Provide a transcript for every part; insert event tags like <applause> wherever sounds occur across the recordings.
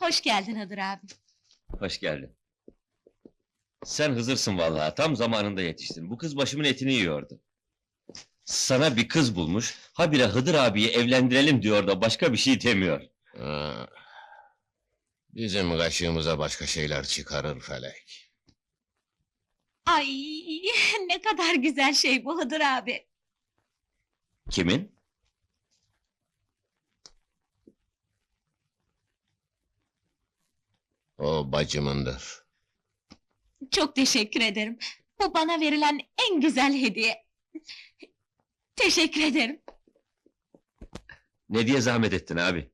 Hoş geldin Hıdır abi. Hoş geldin. Sen Hızır'sın vallahi, tam zamanında yetiştin. Bu kız başımın etini yiyordu. Sana bir kız bulmuş, habire Hıdır abiyi evlendirelim diyor da başka bir şey demiyor. Ha, Bizim kaşığımıza başka şeyler çıkarır felek. Ay ne kadar güzel şey bu Hıdır abi. Kimin? O bacımındır. Çok teşekkür ederim. Bu bana verilen en güzel hediye. Teşekkür ederim. Ne diye zahmet ettin abi?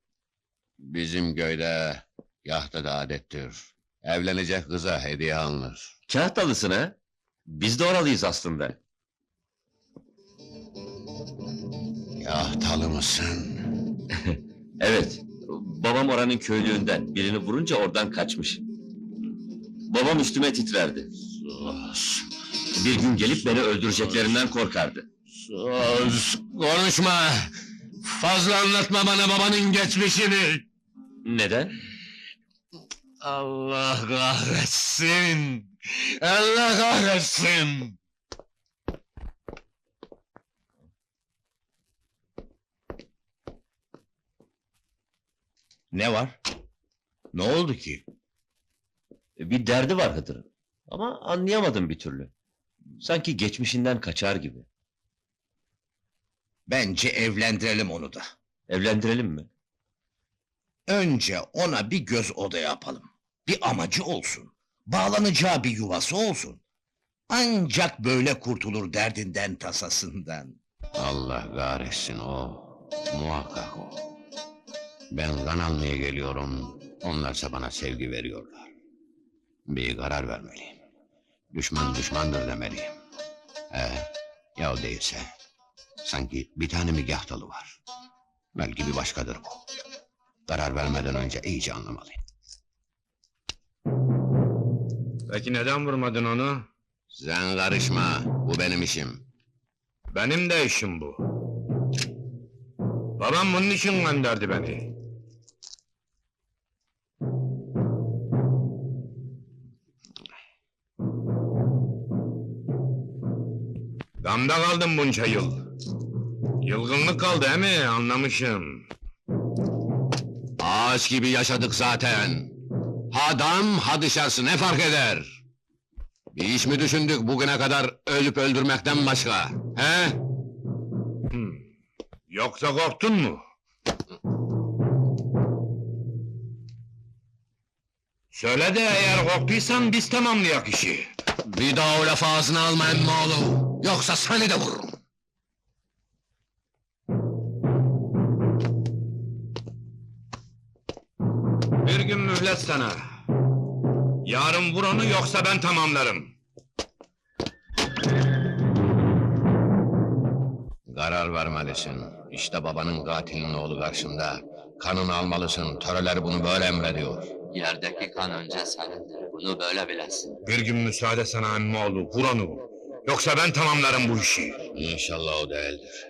Bizim köyde yahtada adettir. Evlenecek kıza hediye alınır. Kağıttalısın ha? Biz de oralıyız aslında. Yahtalı mısın? <laughs> Evet, babam oranın köylüğünden. Birini vurunca oradan kaçmış. Babam üstüme titrerdi. Sus! Bir gün gelip beni öldüreceklerinden korkardı. Sus! Konuşma! Fazla anlatma bana babanın geçmişini! Neden? Allah kahretsin! Allah kahretsin! Ne var? Ne oldu ki? Bir derdi var Hıdır'ın. Ama anlayamadım bir türlü. Sanki geçmişinden kaçar gibi. Bence evlendirelim onu da. Evlendirelim mi? Önce ona bir göz oda yapalım. Bir amacı olsun. Bağlanacağı bir yuvası olsun. Ancak böyle kurtulur derdinden tasasından. Allah kahretsin o. Muhakkak o. Ben kan almaya geliyorum. Onlarsa bana sevgi veriyorlar. Bir karar vermeliyim. Düşman düşmandır demeliyim. Ee, ya değilse. Sanki bir tane migahtalı var. Belki bir başkadır bu. Karar vermeden önce iyice anlamalıyım. Peki neden vurmadın onu? Sen karışma. Bu benim işim. Benim de işim bu. Babam bunun için gönderdi beni. Damda kaldım bunca yıl. Yılgınlık kaldı he mi? Anlamışım. Ağaç gibi yaşadık zaten. Ha dam ha dışarısı ne fark eder? Bir iş mi düşündük bugüne kadar ölüp öldürmekten başka? He? Hmm. Yoksa korktun mu? Söyle de eğer korktuysan biz tamamlayak işi. Bir daha o lafı ağzına alma emmoğlu. Yoksa seni de vururum. Bir gün mühlet sana. Yarın vur onu yoksa ben tamamlarım. Karar vermelisin. İşte babanın katilinin oğlu karşında. Kanını almalısın. Töreler bunu böyle emrediyor. Yerdeki kan önce senindir. Bunu böyle bilesin. Bir gün müsaade sana emmoğlu, vur onu. Yoksa ben tamamlarım bu işi. İnşallah o değildir.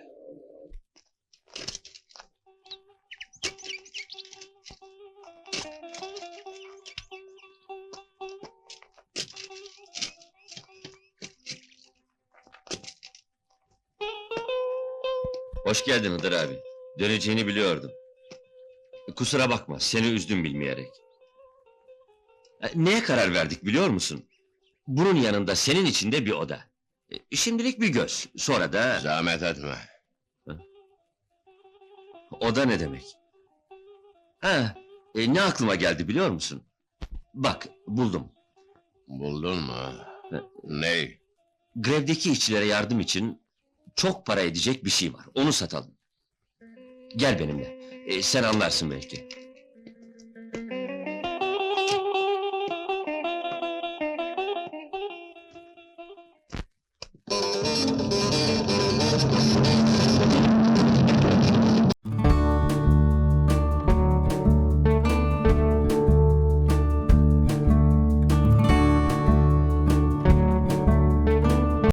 Hoş geldin Hıdır abi. Döneceğini biliyordum. Kusura bakma, seni üzdüm bilmeyerek. E, Neye karar verdik biliyor musun? Bunun yanında senin için de bir oda. E, Şimdilik bir göz, sonra da... Zahmet etme. Oda ne demek? Ha, e, ne aklıma geldi biliyor musun? Bak, buldum. Buldun mu? Ne? Ney? Grevdeki işçilere yardım için çok para edecek bir şey var. Onu satalım. Gel benimle. E, sen anlarsın belki.